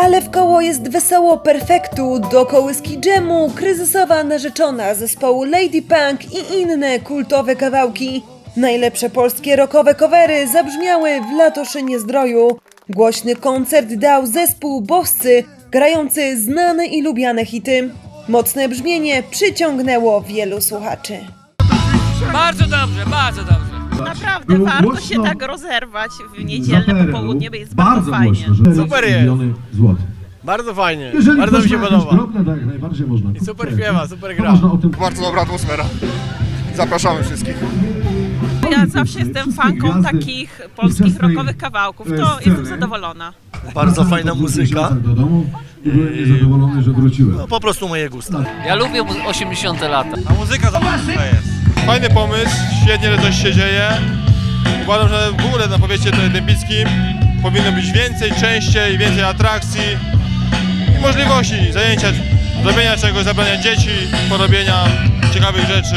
Ale w koło jest wesoło perfektu, do kołyski dżemu, kryzysowa narzeczona zespołu Lady Punk i inne kultowe kawałki. Najlepsze polskie rockowe covery zabrzmiały w Latoszynie Zdroju. Głośny koncert dał zespół Boscy, grający znane i lubiane hity. Mocne brzmienie przyciągnęło wielu słuchaczy. Bardzo dobrze, bardzo dobrze. Naprawdę Było warto głośno. się tak rozerwać w niedzielne Zaperelu. popołudnie, bo jest bardzo, fajnie. głośno, że Super 4 jest. miliony złotych. Bardzo fajnie, Jeżeli bardzo mi ktoś się ma jakieś podoba. drobne, to jak najbardziej można. I super kupić. śpiewa, super To gra. Można o tym Bardzo dobra atmosfera. Zapraszamy wszystkich. Ja zawsze jestem fanką takich polskich rockowych kawałków, e, to sceny. jestem zadowolona. Bardzo fajna muzyka. do domu i byłem niezadowolony, że wróciłem. No po prostu moje gusta. Ja lubię mu- 80 lata. A muzyka zajebista jest. Fajny pomysł, świetnie, że coś się dzieje. Uważam, że w ogóle na powiecie dębickim powinno być więcej, częściej, więcej atrakcji i możliwości zajęcia, zrobienia czegoś, zabrania dzieci, porobienia ciekawych rzeczy.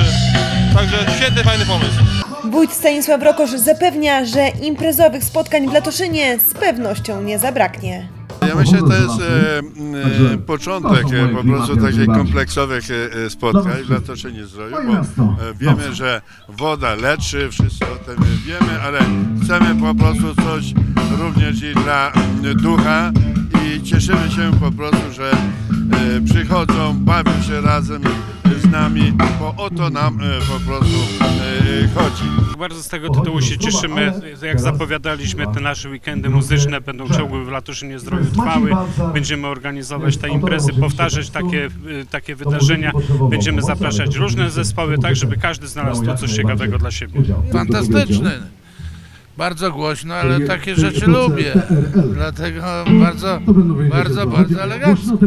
Także świetny, fajny pomysł. Wójt Stanisław Rokosz zapewnia, że imprezowych spotkań w Latoszynie z pewnością nie zabraknie. Ja myślę, że to jest e, e, początek e, po prostu takich kompleksowych e, e, spotkań w Latoszynie Zdroju, bo e, wiemy, że woda leczy, wszyscy o tym wiemy, ale chcemy po prostu coś również i dla ducha i cieszymy się po prostu, że e, przychodzą, bawią się razem nami, bo o to nam e, po prostu e, chodzi. Bardzo z tego tytułu się cieszymy. Jak zapowiadaliśmy, te nasze weekendy muzyczne będą ciągłe w Latoszynie Zdroju trwały. Będziemy organizować te imprezy, powtarzać takie, y, takie wydarzenia. Będziemy zapraszać różne zespoły, tak żeby każdy znalazł tu coś ciekawego dla siebie. Fantastyczny. Bardzo głośno, ale takie rzeczy lubię. Dlatego bardzo, bardzo, bardzo elegancko.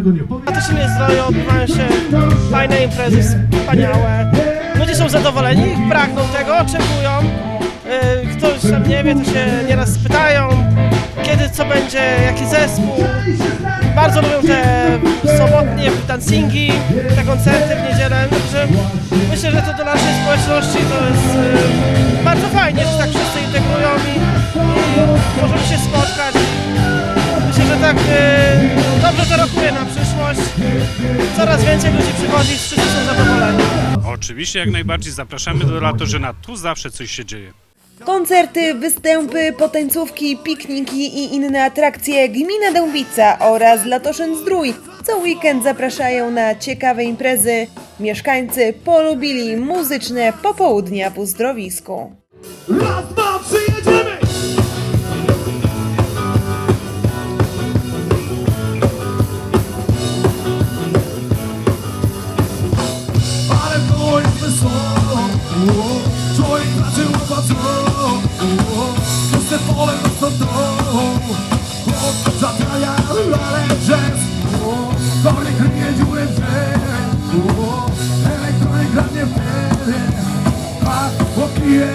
Latoszynie Zdroju odbywają się fajne imprezy, wspaniałe. Ludzie są zadowoleni, pragną tego, oczekują. Yy, Ktoś tam nie wie, to się nieraz pytają, kiedy, co będzie, jaki zespół. Bardzo lubią te sobotnie dancingi, te koncerty w niedzielę. Także myślę, że to do naszej społeczności to jest yy, bardzo fajnie, że tak wszyscy integrują i, i możemy się spotkać. Myślę, że tak yy, dobrze to rokuje na przyszłość. Coraz więcej ludzi przychodzi, wszyscy są zadowoleni. Oczywiście jak najbardziej zapraszamy do Latorzyna. Tu zawsze coś się dzieje. Koncerty, występy, potańcówki, pikniki i inne atrakcje Gmina Dębica oraz Latoszyn Zdrój co weekend zapraszają na ciekawe imprezy. Mieszkańcy polubili muzyczne popołudnia w uzdrowisku. Ale jazz Konie kryje dziurę w Elektronik w A chłopie